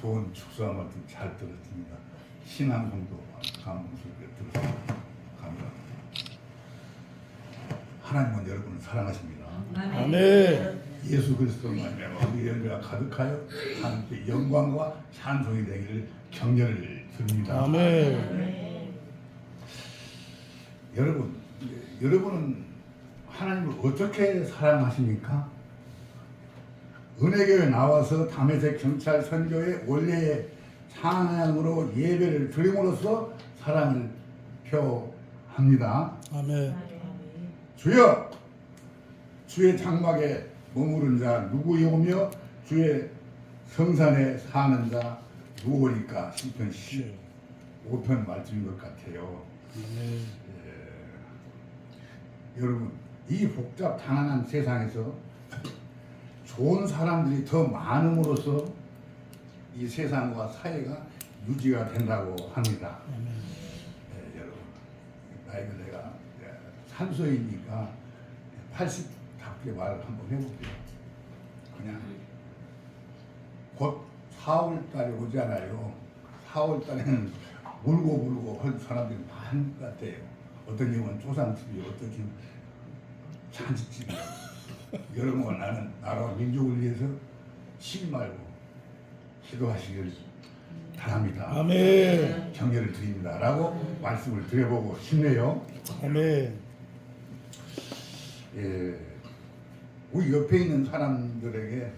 좋은 축사 말씀 잘 들었습니다. 신앙송도 감동스럽게 들었습니다. 감사합니다. 하나님은 여러분을 사랑하십니다. 아멘. 예수 말미암아 우리 열매가 가득하여 하나님께 영광과 찬송이 되기를 격려를 드립니다. 아멘. 네. 여러분, 예, 여러분은 하나님을 어떻게 사랑하십니까? 은혜교회 나와서 담에색 경찰 선교의 원래의 찬양으로 예배를 드림으로써 사랑을 표합니다. 아멘. 주여 주의 장막에 머무른 자 누구이오며 주의 성산에 사는 자 누구니까 시편 15편 말씀인 것 같아요. 아멘. 여러분 이 복잡 단안한 세상에서 좋은 사람들이 더 많음으로써 이 세상과 사회가 유지가 된다고 합니다. 예, 여러분 나이가 내가 예, 산소이니까 80답게 말을 한번 해볼게요. 그냥 곧 4월 달에 오잖아요. 4월 달에는 울고 불고 할 사람들이 많은 것 같아요. 어떤 경우는 조상집이 어떤 경우는 잔치집이 여러분 나는 나라와 민족을 위해서 쉬지 말고 기도하시길 바랍니다. 아멘. 격려를 드립니다. 라고 말씀을 드려보고 싶네요. 아멘. 예, 우리 옆에 있는 사람들에게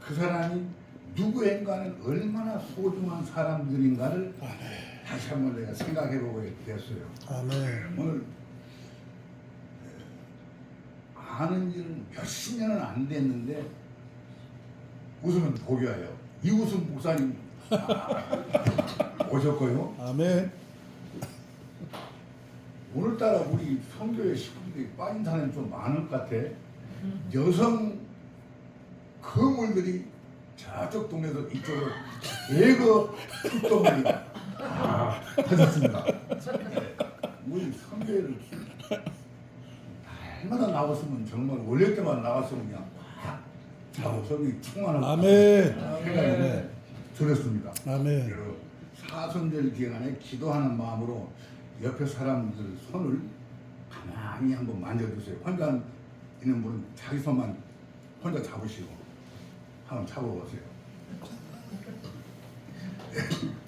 그 사람이 누구인가는 얼마나 소중한 사람들인가를 다시 한번 내가 생각해보게 됐어요. 아멘. 오늘 예, 아는 지는 몇십 년은 안 됐는데 웃으면 복이와요. 이웃은 목사님 아, 오셨고요. 아멘. 오늘따라 우리 성교회 식구들이 빠진 사람이 좀 많을 것 같아. 여성 거물들이 저쪽 동네에서 이쪽으로 대거 출동하니 아, 하셨습니다. 네. 우리 성교회를 날마다 나왔으면 정말 원래 때만 나왔으면 그냥 막 자고 저기 충만할 것 아멘. 생각이 들었습니다. 아멘. 여러분, 사순절 기간에 기도하는 마음으로 옆에 사람들 손을 가만히 한번 만져주세요. 혼자 있는 분은 자기 손만 혼자 잡으시고 한번 잡아보세요.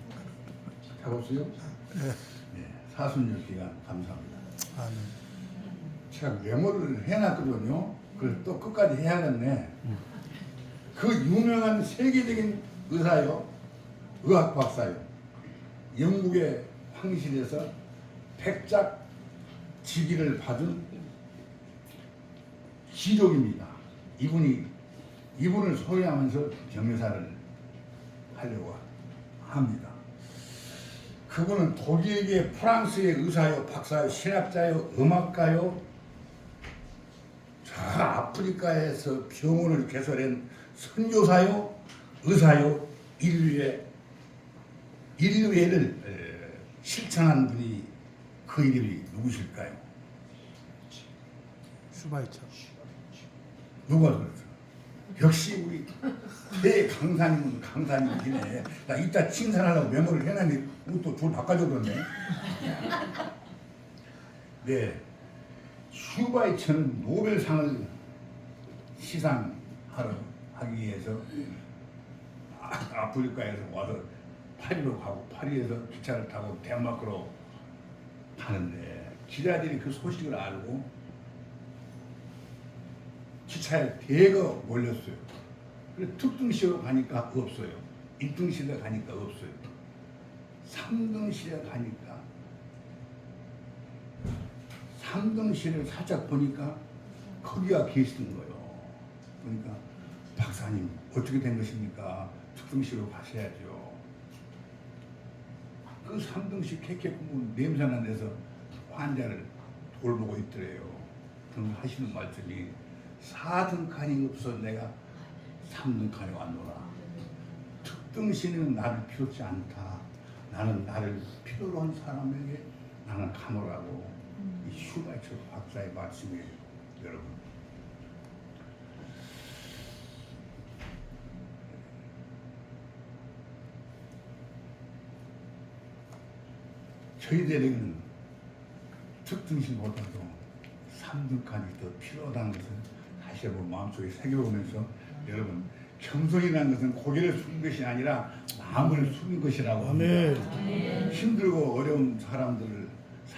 잡았어요? 네, 사순절 기간 감사합니다. 아멘. 제가 메모를 해놨거든요. 그걸 또 끝까지 해야겠네. 그 유명한 세계적인 의사요, 의학 박사요. 영국의 황실에서 백작 직위를 받은 기록입니다. 이분이 이분을 소개하면서 경례사를 하려고 합니다. 그분은 독일계 프랑스의 의사요, 박사요, 신학자요, 음악가요, 저 아프리카에서 병원을 개설한 선교사요, 의사요, 인류의 인류애를 에, 실천한 분이 그 이름이 누구실까요? 슈바이처. 누가 그랬어? 역시 우리 대 강사님은 강사님이네. 나 이따 칭찬하려고 메모를 해놨는데 또둘 바꿔줘버렸네. 네, 슈바이처는 노벨상을 시상하러 하기 위해서 아- 아프리카에서 와서 파리로 가고 파리에서 기차를 타고 덴마크로 가는데 기자들이 그 소식을 알고 기차에 대거 몰렸어요. 그래서 특등실로 가니까 없어요. 1등실에 가니까 없어요. 3등실에 가니까 3등실을 살짝 보니까 거기가 계시던 거예요. 그러니까 박사님 어떻게 된 것입니까? 특등실로 가셔야죠. 그 3등실 캐캐꾸문 냄새나 내서 환자를 돌보고 있더래요. 그럼 하시는 말씀이 4등 칸이 없어 내가 3등 칸에 왔노라. 특등신은 나를 필요치 않다. 나는 나를 필요로 한 사람에게 나는 가노라고 이 슈바이처 박사의 말씀이에요. 여러분. 저희들에게는 특등심보다도 3등까지 더 필요하다는 것을 다시 한번 마음속에 새겨보면서 여러분 겸손이라는 것은 고개를 숙인 것이 아니라 마음을 숙인 것이라고 합니다. 힘들고 어려운 사람들을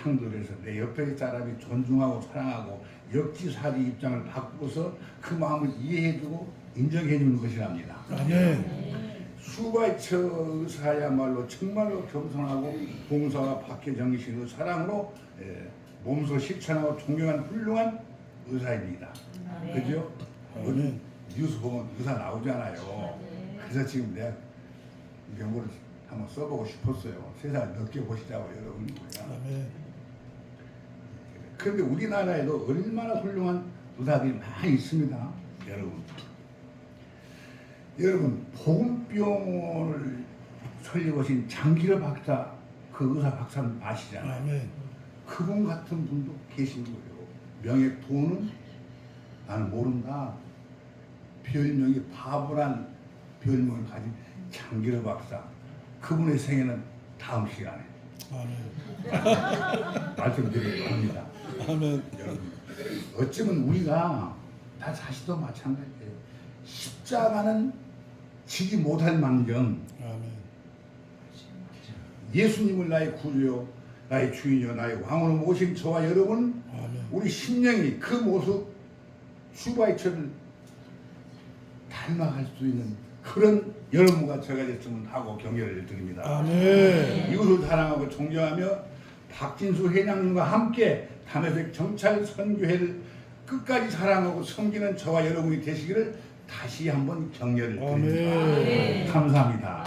상대로 해서 내 옆에 사람이 존중하고 사랑하고 역지사지 입장을 바꾸어서 그 마음을 이해해주고 인정해주는 것이랍니다. 아멘. 수바이처 의사야말로 정말로 겸손하고 봉사와 박해 정신의 사랑으로 예, 몸소 실천하고 존경한 훌륭한 의사입니다. 그죠? 아멘. 뉴스 보면 의사 나오잖아요. 그래서 지금 내가 명고를 한번 써보고 싶었어요. 세상을 넓게 보시자고 여러분. 아멘. 그런데 우리나라에도 얼마나 훌륭한 의사들이 많이 있습니다. 여러분. 여러분, 보건병원을 설립하신 장기러 박사, 그 의사 박사는 아시잖아요. 아멘. 그분 같은 분도 계신 거예요. 명예 도는 나는 모른다. 별명이 바보란 별명을 가진 장기러 박사. 그분의 생애는 다음 시간에 아멘. 말씀드리려고 합니다. 아멘. 어쩌면 우리가 다 자신도 마찬가지예요. 십자가는 지지 못할 망정 아멘. 예수님을 나의 구주요, 나의 주인이요, 나의 왕으로 모신 저와 여러분, 아멘. 우리 심령이 그 모습 슈바이처를 닮아갈 수 있는 그런 여러분과 제가 됐으면 하고 경례를 드립니다. 아멘. 이웃을 사랑하고 존경하며 박진수 회장님과 함께 담에색 정찰 선교회를 끝까지 사랑하고 섬기는 저와 여러분이 되시기를 다시 한번 격려를 드립니다. 아멘. 감사합니다.